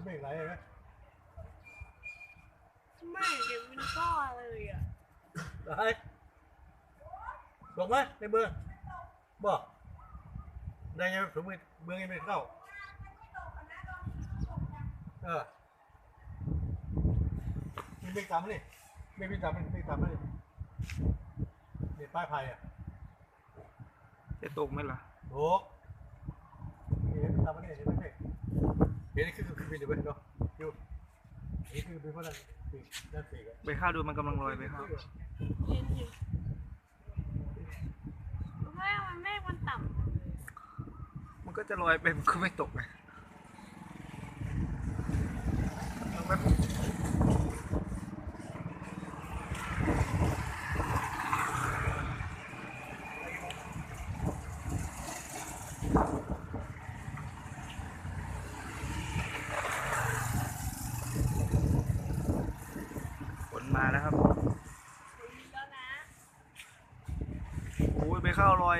มันไม่ไหลไหมไม่เดี๋ยวมันก้อเลยอะไหลบอกไหมในเบอร์บอกได้ยังสมมติเบอร์ยังไม่เข้าเออมีไม่ตามมาดิไม่มีตามมันไม่ตามมาดินี่ป้ายไผ่อะจะตกไหมล่ะโอ้เห็นตามมาดิเห็นไหมเห็นนี่คือคือเป็นอยู่เว้ยเนาะอยู่นี่คือเป็นเพราะนั่นปีกนั่นปีกอะใบข้าวดูมันกำลังลอยไปข้าวเย็นอยู่แม่มันแม่มันต่ำมันก็จะลอยไปมันก็ไม่ตกไงเอาไหมฝ นะครับโอ้ยไปเข้ารอย